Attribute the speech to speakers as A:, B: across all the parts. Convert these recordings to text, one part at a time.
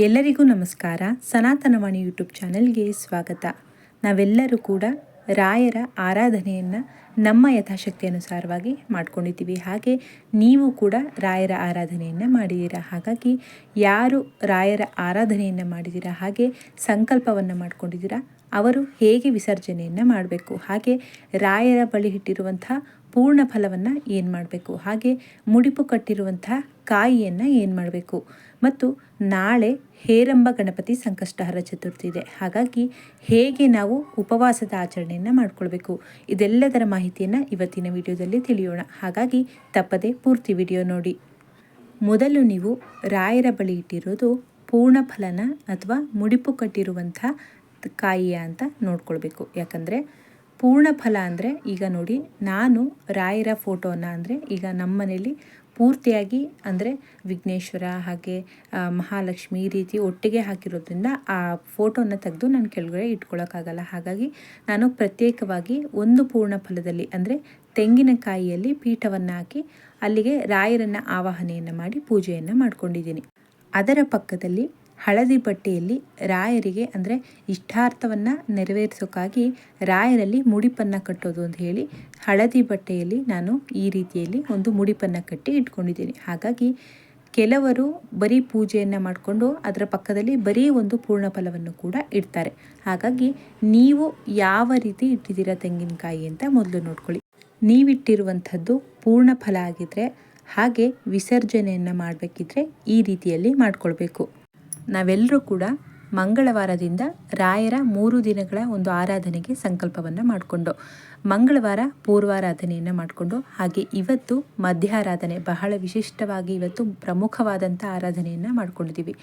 A: ಎಲ್ಲರಿಗೂ ನಮಸ್ಕಾರ. ಸನಾತನವಾಣಿ ಯೂಟ್ಯೂಬ್ ಚಾನೆಲ್ಗೆ ಸ್ವಾಗತ. ನಾವೆಲ್ಲರೂ ಕೂಡ ರಾಯರ ಆರಾಧನೆಯನ್ನು ನಮ್ಮ ಯಥಾಶಕ್ತಿ ಅನುಸಾರವಾಗಿ ಮಾಡ್ಕೊಂಡಿದ್ದೀವಿ. ಹಾಗೆ ನೀವು ಕೂಡ ರಾಯರ ಆರಾಧನೆಯನ್ನು ಮಾಡಿದ್ದೀರಾ? ಹಾಗಾಗಿ ಯಾರು ರಾಯರ ಆರಾಧನೆಯನ್ನು ಮಾಡಿದ್ದೀರಾ? ಹಾಗೆ ಸಂಕಲ್ಪವನ್ನು ಮಾಡ್ಕೊಂಡಿದ್ದೀರಾ? ಅವರು ಹೇಗೆ ವಿಸರ್ಜನೆಯನ್ನು ಮಾಡಬೇಕು? ಹಾಗೆ ರಾಯರ ಬಳಿ ಇಟ್ಟಿರುವಂತಹ ಪೂರ್ಣ ಫಲವನ್ನು ಏನು ಮಾಡಬೇಕು? ಹಾಗೆ ಮುಡಿಪು ಕಟ್ಟಿರುವಂತಹ ಕಾಯಿಯನ್ನು ಏನು ಮಾಡಬೇಕು? ಮತ್ತು ನಾಳೆ ಹೇರಂಬ ಗಣಪತಿ ಸಂಕಷ್ಟಹರ ಚತುರ್ಥಿ ಇದೆ. ಹಾಗಾಗಿ ಹೇಗೆ ನಾವು ಉಪವಾಸದ ಆಚರಣೆಯನ್ನು ಮಾಡಿಕೊಳ್ಬೇಕು? ಇದೆಲ್ಲದರ ಮಾಹಿತಿಯನ್ನು ಇವತ್ತಿನ ವಿಡಿಯೋದಲ್ಲಿ ತಿಳಿಯೋಣ. ಹಾಗಾಗಿ ತಪ್ಪದೆ ಪೂರ್ತಿ ವಿಡಿಯೋ ನೋಡಿ. ಮೊದಲು ನೀವು ರಾಯರ ಬಳಿ ಇಟ್ಟಿರೋದು ಪೂರ್ಣ ಫಲನ ಅಥವಾ ಮುಡಿಪು ಕಟ್ಟಿರುವಂಥ ಕಾಯಿಯ ಅಂತ ನೋಡ್ಕೊಳ್ಬೇಕು. ಯಾಕಂದರೆ ಪೂರ್ಣ ಫಲ ಅಂದರೆ ಈಗ ನೋಡಿ ನಾನು ರಾಯರ ಫೋಟೋನ ಅಂದರೆ ಈಗ ನಮ್ಮ ಮನೇಲಿ ಪೂರ್ತಿಯಾಗಿ ಅಂದರೆ ವಿಘ್ನೇಶ್ವರ ಹಾಗೆ ಮಹಾಲಕ್ಷ್ಮಿ ಈ ರೀತಿ ಒಟ್ಟಿಗೆ ಹಾಕಿರೋದ್ರಿಂದ ಆ ಫೋಟೋನ ತೆಗೆದು ನಾನು ಕೆಳಗಡೆ ಇಟ್ಕೊಳ್ಳೋಕ್ಕಾಗಲ್ಲ ಹಾಗಾಗಿ ನಾನು ಪ್ರತ್ಯೇಕವಾಗಿ ಒಂದು ಪೂರ್ಣ ಫಲದಲ್ಲಿ ಅಂದರೆ ತೆಂಗಿನಕಾಯಿಯಲ್ಲಿ ಪೀಠವನ್ನು ಹಾಕಿ ಅಲ್ಲಿಗೆ ರಾಯರನ್ನು ಆವಾಹನೆಯನ್ನು ಮಾಡಿ ಪೂಜೆಯನ್ನು ಮಾಡ್ಕೊಂಡಿದ್ದೀನಿ. ಅದರ ಪಕ್ಕದಲ್ಲಿ ಹಳದಿ ಬಟ್ಟೆಯಲ್ಲಿ ರಾಯರಿಗೆ ಅಂದರೆ ಇಷ್ಟಾರ್ಥವನ್ನು ನೆರವೇರಿಸೋಕ್ಕಾಗಿ ರಾಯರಲ್ಲಿ ಮುಡಿಪನ್ನು ಕಟ್ಟೋದು ಅಂತ ಹೇಳಿ ಹಳದಿ ಬಟ್ಟೆಯಲ್ಲಿ ನಾನು ಈ ರೀತಿಯಲ್ಲಿ ಒಂದು ಮುಡಿಪನ್ನು ಕಟ್ಟಿ ಇಟ್ಕೊಂಡಿದ್ದೀನಿ. ಹಾಗಾಗಿ ಕೆಲವರು ಬರೀ ಪೂಜೆಯನ್ನು ಮಾಡಿಕೊಂಡು ಅದರ ಪಕ್ಕದಲ್ಲಿ ಬರೀ ಒಂದು ಪೂರ್ಣ ಫಲವನ್ನು ಕೂಡ ಇಡ್ತಾರೆ. ಹಾಗಾಗಿ ನೀವು ಯಾವ ರೀತಿ ಇಟ್ಟಿದ್ದೀರಾ ತೆಂಗಿನಕಾಯಿ ಅಂತ ಮೊದಲು ನೋಡ್ಕೊಳ್ಳಿ. ನೀವಿಟ್ಟಿರುವಂಥದ್ದು ಪೂರ್ಣ ಫಲ ಆಗಿದ್ದರೆ ಹಾಗೆ ವಿಸರ್ಜನೆಯನ್ನು ಮಾಡಬೇಕಿದ್ರೆ ಈ ರೀತಿಯಲ್ಲಿ ಮಾಡ್ಕೊಳ್ಬೇಕು. ನಾವೆಲ್ಲರೂ ಕೂಡ ಮಂಗಳವಾರದಿಂದ ರಾಯರ ಮೂರು ದಿನಗಳ ಒಂದು ಆರಾಧನೆಗೆ ಸಂಕಲ್ಪವನ್ನು ಮಾಡಿಕೊಂಡು, ಮಂಗಳವಾರ ಪೂರ್ವಾರಾಧನೆಯನ್ನು ಮಾಡಿಕೊಂಡು, ಹಾಗೆ ಇವತ್ತು ಮಧ್ಯಾರಾಧನೆ ಬಹಳ ವಿಶಿಷ್ಟವಾಗಿ ಇವತ್ತು ಪ್ರಮುಖವಾದಂಥ ಆರಾಧನೆಯನ್ನು ಮಾಡ್ಕೊಂಡಿದ್ದೀವಿ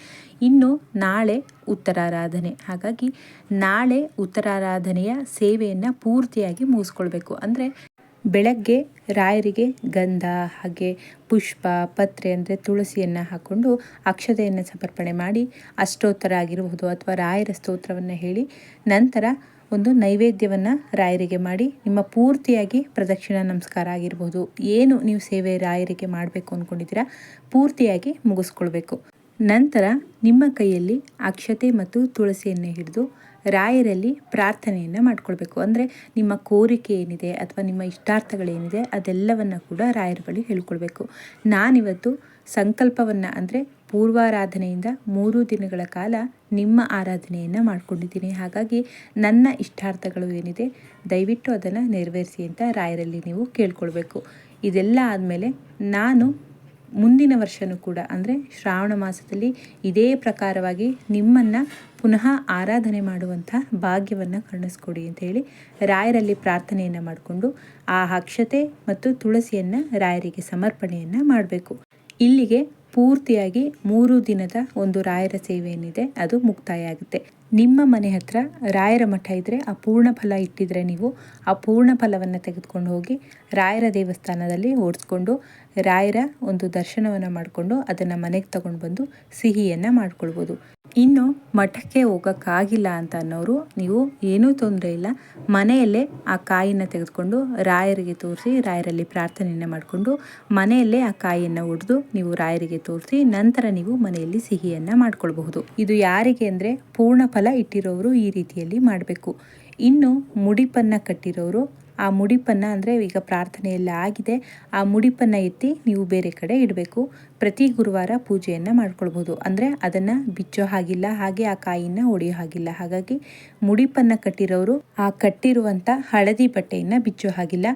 A: ಇನ್ನು ನಾಳೆ ಉತ್ತರಾರಾಧನೆ. ಹಾಗಾಗಿ ನಾಳೆ ಉತ್ತರಾರಾಧನೆಯ ಸೇವೆಯನ್ನು ಪೂರ್ತಿಯಾಗಿ ಮುಗಿಸ್ಕೊಳ್ಬೇಕು. ಅಂದರೆ ಬೆಳಗ್ಗೆ ರಾಯರಿಗೆ ಗಂಧ, ಹಾಗೆ ಪುಷ್ಪ, ಪತ್ರೆ ಅಂದರೆ ತುಳಸಿಯನ್ನು ಹಾಕ್ಕೊಂಡು ಅಕ್ಷತೆಯನ್ನು ಸಮರ್ಪಣೆ ಮಾಡಿ ಅಷ್ಟೋತ್ತರ ಆಗಿರಬಹುದು ಅಥವಾ ರಾಯರ ಸ್ತೋತ್ರವನ್ನು ಹೇಳಿ ನಂತರ ಒಂದು ನೈವೇದ್ಯವನ್ನು ರಾಯರಿಗೆ ಮಾಡಿ ನಿಮ್ಮ ಪೂರ್ತಿಯಾಗಿ ಪ್ರದಕ್ಷಿಣಾ ನಮಸ್ಕಾರ ಆಗಿರಬಹುದು. ಏನು ನೀವು ಸೇವೆ ರಾಯರಿಗೆ ಮಾಡಬೇಕು ಅಂದ್ಕೊಂಡಿದ್ದೀರಾ ಪೂರ್ತಿಯಾಗಿ ಮುಗಿಸ್ಕೊಳ್ಬೇಕು. ನಂತರ ನಿಮ್ಮ ಕೈಯಲ್ಲಿ ಅಕ್ಷತೆ ಮತ್ತು ತುಳಸಿಯನ್ನು ಹಿಡಿದು ರಾಯರಲ್ಲಿ ಪ್ರಾರ್ಥನೆಯನ್ನು ಮಾಡ್ಕೊಳ್ಬೇಕು. ಅಂದರೆ ನಿಮ್ಮ ಕೋರಿಕೆ ಏನಿದೆ ಅಥವಾ ನಿಮ್ಮ ಇಷ್ಟಾರ್ಥಗಳೇನಿದೆ ಅದೆಲ್ಲವನ್ನು ಕೂಡ ರಾಯರ ಬಳಿ ಹೇಳ್ಕೊಳ್ಬೇಕು. ನಾನಿವತ್ತು ಸಂಕಲ್ಪವನ್ನು ಅಂದರೆ ಪೂರ್ವಾರಾಧನೆಯಿಂದ ಮೂರು ದಿನಗಳ ಕಾಲ ನಿಮ್ಮ ಆರಾಧನೆಯನ್ನು ಮಾಡಿಕೊಂಡಿದ್ದೀನಿ. ಹಾಗಾಗಿ ನನ್ನ ಇಷ್ಟಾರ್ಥಗಳು ಏನಿದೆ ದಯವಿಟ್ಟು ಅದನ್ನು ನೆರವೇರಿಸಿ ಅಂತ ರಾಯರಲ್ಲಿ ನೀವು ಕೇಳ್ಕೊಳ್ಬೇಕು. ಇದೆಲ್ಲ ಆದಮೇಲೆ ನಾನು ಮುಂದಿನ ವರ್ಷವೂ ಕೂಡ, ಅಂದರೆ ಶ್ರಾವಣ ಮಾಸದಲ್ಲಿ ಇದೇ ಪ್ರಕಾರವಾಗಿ ನಿಮ್ಮನ್ನು ಪುನಃ ಆರಾಧನೆ ಮಾಡುವಂಥ ಭಾಗ್ಯವನ್ನು ಕರುಣಿಸ್ಕೊಡಿ ಅಂತ ಹೇಳಿ ರಾಯರಲ್ಲಿ ಪ್ರಾರ್ಥನೆಯನ್ನು ಮಾಡಿಕೊಂಡು ಆ ಅಕ್ಷತೆ ಮತ್ತು ತುಳಸಿಯನ್ನು ರಾಯರಿಗೆ ಸಮರ್ಪಣೆಯನ್ನು ಮಾಡಬೇಕು. ಇಲ್ಲಿಗೆ ಪೂರ್ತಿಯಾಗಿ ಮೂರು ದಿನದ ಒಂದು ರಾಯರ ಸೇವೆ ಏನಿದೆ ಅದು ಮುಕ್ತಾಯ ಆಗುತ್ತೆ. ನಿಮ್ಮ ಮನೆ ಹತ್ರ ರಾಯರ ಮಠ ಇದ್ದರೆ ಆ ಪೂರ್ಣ ಫಲ ಇಟ್ಟಿದ್ರೆ ನೀವು ಆ ಪೂರ್ಣ ಫಲವನ್ನು ತೆಗೆದುಕೊಂಡು ಹೋಗಿ ರಾಯರ ದೇವಸ್ಥಾನದಲ್ಲಿ ಓಡಿಸ್ಕೊಂಡು ರಾಯರ ಒಂದು ದರ್ಶನವನ್ನು ಮಾಡಿಕೊಂಡು ಅದನ್ನು ಮನೆಗೆ ತಗೊಂಡು ಬಂದು ಸಿಹಿಯನ್ನು ಮಾಡ್ಕೊಳ್ಬೋದು. ಇನ್ನು ಮಠಕ್ಕೆ ಹೋಗೋಕ್ಕಾಗಿಲ್ಲ ಅಂತ ಅನ್ನೋರು ನೀವು ಏನೂ ತೊಂದರೆ ಇಲ್ಲ. ಮನೆಯಲ್ಲೇ ಆ ಕಾಯಿನ ತೆಗೆದುಕೊಂಡು ರಾಯರಿಗೆ ತೋರಿಸಿ ರಾಯರಲ್ಲಿ ಪ್ರಾರ್ಥನೆಯನ್ನು ಮಾಡಿಕೊಂಡು ಮನೆಯಲ್ಲೇ ಆ ಕಾಯಿಯನ್ನು ಹೊಡೆದು ನೀವು ರಾಯರಿಗೆ ತೋರಿಸಿ ನಂತರ ನೀವು ಮನೆಯಲ್ಲಿ ಸಿಹಿಯನ್ನು ಮಾಡ್ಕೊಳ್ಬಹುದು. ಇದು ಯಾರಿಗೆ ಅಂದರೆ ಪೂರ್ಣ ಫಲ ಇಟ್ಟಿರೋರು ಈ ರೀತಿಯಲ್ಲಿ ಮಾಡಬೇಕು. ಇನ್ನು ಮುಡಿಪನ್ನು ಕಟ್ಟಿರೋರು, ಆ ಮುಡಿಪನ್ನು ಅಂದರೆ ಈಗ ಪ್ರಾರ್ಥನೆಯೆಲ್ಲ ಆಗಿದೆ, ಆ ಮುಡಿಪನ್ನು ಎತ್ತಿ ನೀವು ಬೇರೆ ಕಡೆ ಇಡಬೇಕು. ಪ್ರತಿ ಗುರುವಾರ ಪೂಜೆಯನ್ನು ಮಾಡ್ಕೊಳ್ಬೋದು. ಅಂದರೆ ಅದನ್ನು ಬಿಚ್ಚೋ ಹಾಗಿಲ್ಲ, ಹಾಗೆ ಆ ಕಾಯಿನ ಒಡೆಯೋ ಹಾಗಿಲ್ಲ. ಹಾಗಾಗಿ ಮುಡಿಪನ್ನು ಕಟ್ಟಿರೋರು ಆ ಕಟ್ಟಿರುವಂಥ ಹಳದಿ ಬಟ್ಟೆಯನ್ನು ಬಿಚ್ಚೋ ಹಾಗಿಲ್ಲ.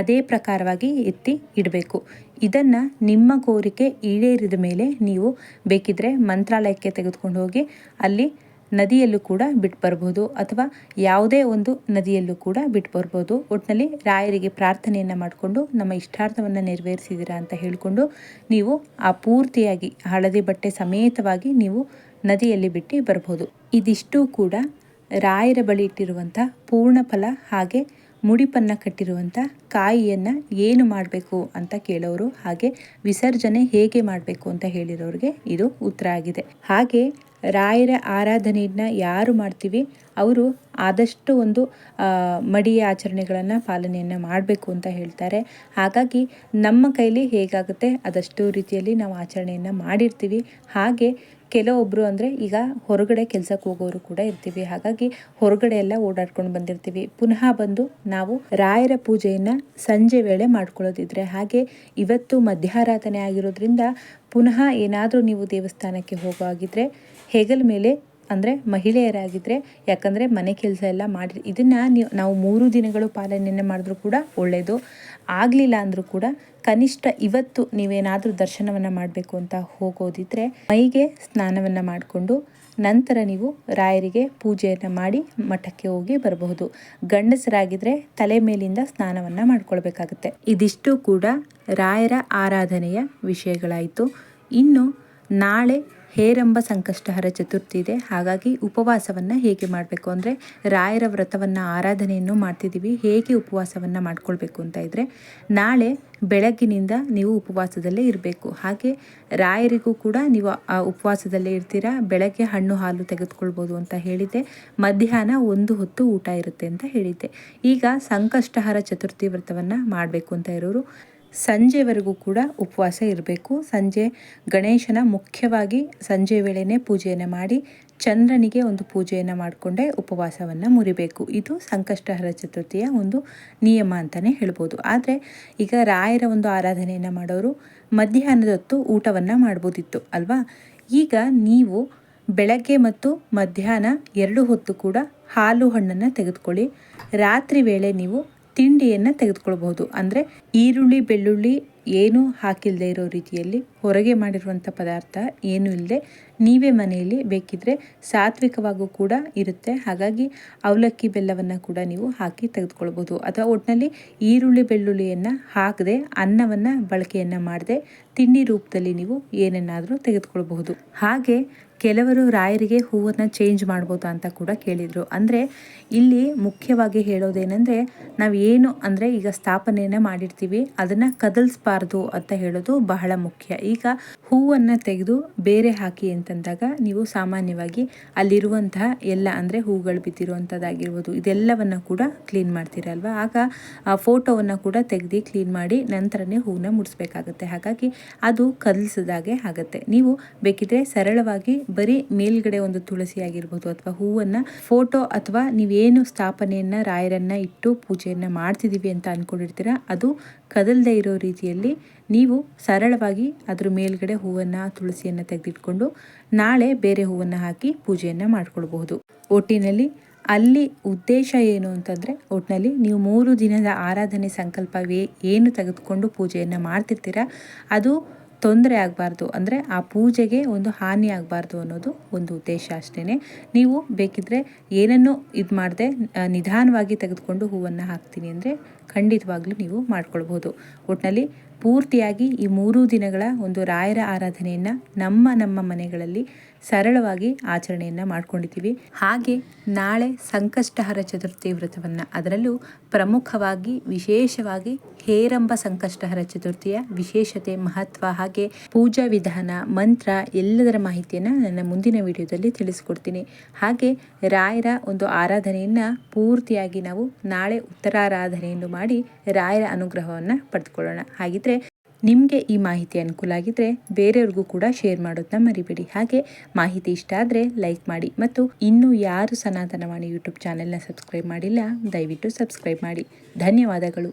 A: ಅದೇ ಪ್ರಕಾರವಾಗಿ ಎತ್ತಿ ಇಡಬೇಕು. ಇದನ್ನು ನಿಮ್ಮ ಕೋರಿಕೆ ಈಡೇರಿದ ಮೇಲೆ ನೀವು ಬೇಕಿದ್ರೆ ಮಂತ್ರಾಲಯಕ್ಕೆ ತೆಗೆದುಕೊಂಡು ಹೋಗಿ ಅಲ್ಲಿ ನದಿಯಲ್ಲೂ ಕೂಡ ಬಿಟ್ಟು ಬರ್ಬೋದು ಅಥವಾ ಯಾವುದೇ ಒಂದು ನದಿಯಲ್ಲೂ ಕೂಡ ಬಿಟ್ಟು ಬರ್ಬೋದು ಒಟ್ಟಿನಲ್ಲಿ ರಾಯರಿಗೆ ಪ್ರಾರ್ಥನೆಯನ್ನು ಮಾಡಿಕೊಂಡು ನಮ್ಮ ಇಷ್ಟಾರ್ಥವನ್ನು ನೆರವೇರಿಸಿದ್ದೀರಾ ಅಂತ ಹೇಳಿಕೊಂಡು ನೀವು ಆ ಪೂರ್ತಿಯಾಗಿ ಹಳದಿ ಬಟ್ಟೆ ಸಮೇತವಾಗಿ ನೀವು ನದಿಯಲ್ಲಿ ಬಿಟ್ಟು ಬರ್ಬೋದು. ಇದಿಷ್ಟು ಕೂಡ ರಾಯರ ಬಳಿ ಇಟ್ಟಿರುವಂಥ ಪೂರ್ಣ ಫಲ ಹಾಗೆ ಮುಡಿಪನ್ನು ಕಟ್ಟಿರುವಂಥ ಕಾಯಿಯನ್ನು ಏನು ಮಾಡಬೇಕು ಅಂತ ಕೇಳೋರು ಹಾಗೆ ವಿಸರ್ಜನೆ ಹೇಗೆ ಮಾಡಬೇಕು ಅಂತ ಹೇಳಿರೋರಿಗೆ ಇದು ಉತ್ತರ ಆಗಿದೆ. ಹಾಗೆ ರಾಯರ ಆರಾಧನೆಯನ್ನು ಯಾರು ಮಾಡ್ತೀವಿ, ಅವರು ಆದಷ್ಟು ಒಂದು ಮಡಿಯ ಆಚರಣೆಗಳನ್ನು ಪಾಲನೆಯನ್ನು ಮಾಡಬೇಕು ಅಂತ ಹೇಳ್ತಾರೆ. ಹಾಗಾಗಿ ನಮ್ಮ ಕೈಲಿ ಹೇಗಾಗುತ್ತೆ ಅದಷ್ಟು ರೀತಿಯಲ್ಲಿ ನಾವು ಆಚರಣೆಯನ್ನು ಮಾಡಿರ್ತೀವಿ. ಹಾಗೆ ಕೆಲವೊಬ್ಬರು ಅಂದರೆ ಈಗ ಹೊರಗಡೆ ಕೆಲಸಕ್ಕೆ ಹೋಗೋರು ಕೂಡ ಇರ್ತೀವಿ. ಹಾಗಾಗಿ ಹೊರಗಡೆ ಎಲ್ಲ ಓಡಾಡ್ಕೊಂಡು ಬಂದಿರ್ತೀವಿ. ಪುನಃ ಬಂದು ನಾವು ರಾಯರ ಪೂಜೆಯನ್ನು ಸಂಜೆ ವೇಳೆ ಮಾಡ್ಕೊಳ್ಳೋದಿದ್ರೆ, ಹಾಗೆ ಇವತ್ತು ಮಧ್ಯಾರಾಧನೆ ಆಗಿರೋದ್ರಿಂದ ಪುನಃ ಏನಾದರೂ ನೀವು ದೇವಸ್ಥಾನಕ್ಕೆ ಹೋಗುವಾಗಿದ್ರೆ ಹೆಗಲ ಮೇಲೆ ಅಂದರೆ ಮಹಿಳೆಯರಾಗಿದ್ದರೆ ಯಾಕಂದರೆ ಮನೆ ಕೆಲಸ ಎಲ್ಲ ಮಾಡಿ ಇದನ್ನು ನೀವು, ನಾವು ಮೂರು ದಿನಗಳು ಪಾಲನೆಯನ್ನು ಮಾಡಿದ್ರೂ ಕೂಡ ಒಳ್ಳೆಯದು ಆಗಲಿಲ್ಲ ಅಂದರೂ ಕೂಡ ಕನಿಷ್ಠ ಇವತ್ತು ನೀವೇನಾದರೂ ದರ್ಶನವನ್ನು ಮಾಡಬೇಕು ಅಂತ ಹೋಗೋದಿದ್ರೆ ಮೈಗೆ ಸ್ನಾನವನ್ನು ಮಾಡಿಕೊಂಡು ನಂತರ ನೀವು ರಾಯರಿಗೆ ಪೂಜೆಯನ್ನು ಮಾಡಿ ಮಠಕ್ಕೆ ಹೋಗಿ ಬರಬಹುದು. ಗಂಡಸರಾಗಿದ್ದರೆ ತಲೆ ಮೇಲಿಂದ ಸ್ನಾನವನ್ನು ಮಾಡಿಕೊಳ್ಬೇಕಾಗತ್ತೆ. ಇದಿಷ್ಟು ಕೂಡ ರಾಯರ ಆರಾಧನೆಯ ವಿಷಯಗಳಾಯಿತು. ಇನ್ನು ನಾಳೆ ಹೇರಂಬ ಸಂಕಷ್ಟಹರ ಚತುರ್ಥಿ ಇದೆ. ಹಾಗಾಗಿ ಉಪವಾಸವನ್ನು ಹೇಗೆ ಮಾಡಬೇಕು ಅಂದರೆ ರಾಯರ ವ್ರತವನ್ನು ಆರಾಧನೆಯನ್ನು ಮಾಡ್ತಿದ್ದೀವಿ. ಹೇಗೆ ಉಪವಾಸವನ್ನು ಮಾಡ್ಕೊಳ್ಬೇಕು ಅಂತ ಇದ್ದರೆ ನಾಳೆ ಬೆಳಗ್ಗಿನಿಂದ ನೀವು ಉಪವಾಸದಲ್ಲೇ ಇರಬೇಕು. ಹಾಗೆ ರಾಯರಿಗೂ ಕೂಡ ನೀವು ಆ ಉಪವಾಸದಲ್ಲೇ ಇರ್ತೀರಾ? ಬೆಳಗ್ಗೆ ಹಣ್ಣು ಹಾಲು ತೆಗೆದುಕೊಳ್ಬೋದು ಅಂತ ಹೇಳಿದ್ದೆ. ಮಧ್ಯಾಹ್ನ ಒಂದು ಹೊತ್ತು ಊಟ ಇರುತ್ತೆ ಅಂತ ಹೇಳಿದ್ದೆ. ಈಗ ಸಂಕಷ್ಟಹರ ಚತುರ್ಥಿ ವ್ರತವನ್ನು ಮಾಡಬೇಕು ಅಂತ ಇರೋರು ಸಂಜೆವರೆಗೂ ಕೂಡ ಉಪವಾಸ ಇರಬೇಕು. ಸಂಜೆ ಗಣೇಶನ ಮುಖ್ಯವಾಗಿ ಸಂಜೆ ವೇಳೆಯೇ ಪೂಜೆಯನ್ನು ಮಾಡಿ ಚಂದ್ರನಿಗೆ ಒಂದು ಪೂಜೆಯನ್ನು ಮಾಡಿಕೊಂಡೇ ಉಪವಾಸವನ್ನು ಮುರಿಬೇಕು. ಇದು ಸಂಕಷ್ಟಹರ ಚತುರ್ಥಿಯ ಒಂದು ನಿಯಮ ಅಂತಲೇ ಹೇಳ್ಬೋದು. ಆದರೆ ಈಗ ರಾಯರ ಒಂದು ಆರಾಧನೆಯನ್ನು ಮಾಡೋರು ಮಧ್ಯಾಹ್ನದೊತ್ತು ಊಟವನ್ನು ಮಾಡ್ಬೋದಿತ್ತು, ಅಲ್ವಾ? ಈಗ ನೀವು ಬೆಳಗ್ಗೆ ಮತ್ತು ಮಧ್ಯಾಹ್ನ ಎರಡು ಹೊತ್ತು ಕೂಡ ಹಾಲು ಹಣ್ಣನ್ನು ತೆಗೆದುಕೊಳ್ಳಿ. ರಾತ್ರಿ ವೇಳೆ ನೀವು ತಿಂಡಿಯನ್ನು ತೆಗೆದುಕೊಳ್ಬಹುದು. ಅಂದರೆ ಈರುಳ್ಳಿ, ಬೆಳ್ಳುಳ್ಳಿ ಏನು ಹಾಕಿಲ್ಲದೆ ಇರೋ ರೀತಿಯಲ್ಲಿ ಹೊರಗೆ ಮಾಡಿರುವಂಥ ಪದಾರ್ಥ ಏನು ಇಲ್ಲದೆ ನೀವೇ ಮನೆಯಲ್ಲಿ ಬೇಕಿದ್ರೆ ಸಾತ್ವಿಕವಾಗೂ ಕೂಡ ಇರುತ್ತೆ. ಹಾಗಾಗಿ ಅವಲಕ್ಕಿ ಬೆಲ್ಲವನ್ನು ಕೂಡ ನೀವು ಹಾಕಿ ತೆಗೆದುಕೊಳ್ಬೋದು ಅಥವಾ ಒಟ್ಟಿನಲ್ಲಿ ಈರುಳ್ಳಿ, ಬೆಳ್ಳುಳ್ಳಿಯನ್ನು ಹಾಕದೆ ಅನ್ನವನ್ನು ಬಳಕೆಯನ್ನು ಮಾಡದೆ ತಿಂಡಿ ರೂಪದಲ್ಲಿ ನೀವು ಏನನ್ನಾದರೂ ತೆಗೆದುಕೊಳ್ಬಹುದು. ಹಾಗೆ ಕೆಲವರು ರಾಯರಿಗೆ ಹೂವನ್ನು ಚೇಂಜ್ ಮಾಡ್ಬೋದು ಅಂತ ಕೂಡ ಕೇಳಿದರು. ಅಂದರೆ ಇಲ್ಲಿ ಮುಖ್ಯವಾಗಿ ಹೇಳೋದೇನೆಂದರೆ ನಾವು ಏನು ಅಂದರೆ ಈಗ ಸ್ಥಾಪನೆಯನ್ನು ಮಾಡಿರ್ತೀವಿ, ಅದನ್ನು ಕದಲ್ಸ್ಬಾರ್ದು ಅಂತ ಹೇಳೋದು ಬಹಳ ಮುಖ್ಯ. ಈಗ ಹೂವನ್ನು ತೆಗೆದು ಬೇರೆ ಹಾಕಿ ಅಂತಂದಾಗ ನೀವು ಸಾಮಾನ್ಯವಾಗಿ ಅಲ್ಲಿರುವಂತಹ ಎಲ್ಲ ಅಂದರೆ ಹೂಗಳು ಬಿದ್ದಿರುವಂಥದ್ದಾಗಿರ್ಬೋದು ಇದೆಲ್ಲವನ್ನು ಕೂಡ ಕ್ಲೀನ್ ಮಾಡ್ತೀರಲ್ವ ಆಗ ಆ ಫೋಟೋವನ್ನು ಕೂಡ ತೆಗೆದು ಕ್ಲೀನ್ ಮಾಡಿ ನಂತರನೇ ಹೂವನ್ನ ಮುಡಿಸ್ಬೇಕಾಗತ್ತೆ. ಹಾಗಾಗಿ ಅದು ಕದಲ್ಸಿದಾಗೆ ಆಗುತ್ತೆ. ನೀವು ಬೇಕಿದ್ರೆ ಸರಳವಾಗಿ ಬರೀ ಮೇಲ್ಗಡೆ ಒಂದು ತುಳಸಿ ಆಗಿರ್ಬೋದು ಅಥವಾ ಹೂವನ್ನು ಫೋಟೋ ಅಥವಾ ನೀವೇನು ಸ್ಥಾಪನೆಯನ್ನು, ರಾಯರನ್ನು ಇಟ್ಟು ಪೂಜೆಯನ್ನು ಮಾಡ್ತಿದ್ದೀವಿ ಅಂತ ಅಂದ್ಕೊಂಡಿರ್ತೀರ ಅದು ಕದಲ್ದೇ ಇರೋ ರೀತಿಯಲ್ಲಿ ನೀವು ಸರಳವಾಗಿ ಅದ್ರ ಮೇಲ್ಗಡೆ ಹೂವನ್ನು, ತುಳಸಿಯನ್ನು ತೆಗೆದಿಟ್ಕೊಂಡು ನಾಳೆ ಬೇರೆ ಹೂವನ್ನು ಹಾಕಿ ಪೂಜೆಯನ್ನು ಮಾಡ್ಕೊಳ್ಬಹುದು. ಒಟ್ಟಿನಲ್ಲಿ ಅಲ್ಲಿ ಉದ್ದೇಶ ಏನು ಅಂತಂದರೆ ಒಟ್ಟಿನಲ್ಲಿ ನೀವು ಮೂರು ದಿನದ ಆರಾಧನೆ ಸಂಕಲ್ಪವೇ ಏನು ತೆಗೆದುಕೊಂಡು ಪೂಜೆಯನ್ನು ಮಾಡ್ತಿರ್ತೀರ, ಅದು ತೊಂದರೆ ಆಗಬಾರ್ದು, ಅಂದರೆ ಆ ಪೂಜೆಗೆ ಒಂದು ಹಾನಿ ಆಗಬಾರ್ದು ಅನ್ನೋದು ಒಂದು ಉದ್ದೇಶ ಅಷ್ಟೇ ನೀವು ಬೇಕಿದ್ರೆ ಏನನ್ನು ಇದು ಮಾಡದೆ ನಿಧಾನವಾಗಿ ತೆಗೆದುಕೊಂಡು ಹೂವನ್ನು ಹಾಕ್ತೀನಿ ಅಂದರೆ ಖಂಡಿತವಾಗ್ಲೂ ನೀವು ಮಾಡ್ಕೊಳ್ಬೋದು ಒಟ್ಟಿನಲ್ಲಿ ಪೂರ್ತಿಯಾಗಿ ಈ ಮೂರು ದಿನಗಳ ಒಂದು ರಾಯರ ಆರಾಧನೆಯನ್ನು ನಮ್ಮ ನಮ್ಮ ಮನೆಗಳಲ್ಲಿ ಸರಳವಾಗಿ ಆಚರಣೆಯನ್ನು ಮಾಡ್ಕೊಂಡಿದ್ದೀವಿ. ಹಾಗೆ ನಾಳೆ ಸಂಕಷ್ಟಹರ ಚತುರ್ಥಿ ವ್ರತವನ್ನು ಅದರಲ್ಲೂ ಪ್ರಮುಖವಾಗಿ, ವಿಶೇಷವಾಗಿ ಹೇರಂಬ ಸಂಕಷ್ಟಹರ ಚತುರ್ಥಿಯ ವಿಶೇಷತೆ, ಮಹತ್ವ ಹಾಗೆ ಪೂಜಾ ವಿಧಾನ, ಮಂತ್ರ ಎಲ್ಲದರ ಮಾಹಿತಿಯನ್ನು ನನ್ನ ಮುಂದಿನ ವಿಡಿಯೋದಲ್ಲಿ ತಿಳಿಸ್ಕೊಡ್ತೀನಿ. ಹಾಗೆ ರಾಯರ ಒಂದು ಆರಾಧನೆಯನ್ನು ಪೂರ್ತಿಯಾಗಿ ನಾವು ನಾಳೆ ಉತ್ತರಾರಾಧನೆಯನ್ನು ಮಾಡಿ ರಾಯರ ಅನುಗ್ರಹವನ್ನು ಪಡೆದುಕೊಳ್ಳೋಣ. ಹಾಗಿದ್ರೆ ನಿಮಗೆ ಈ ಮಾಹಿತಿ ಅನುಕೂಲ ಆಗಿದ್ರೆ ಬೇರೆಯವ್ರಿಗೂ ಕೂಡ ಶೇರ್ ಮಾಡೋದನ್ನ ಮರಿಬೇಡಿ. ಹಾಗೆ ಮಾಹಿತಿ ಇಷ್ಟ ಆದರೆ ಲೈಕ್ ಮಾಡಿ ಮತ್ತು ಇನ್ನೂ ಯಾರು ಸನಾತನವಾಣಿ ಯೂಟ್ಯೂಬ್ ಚಾನೆಲ್ನ ಸಬ್ಸ್ಕ್ರೈಬ್ ಮಾಡಿಲ್ಲ, ದಯವಿಟ್ಟು ಸಬ್ಸ್ಕ್ರೈಬ್ ಮಾಡಿ. ಧನ್ಯವಾದಗಳು.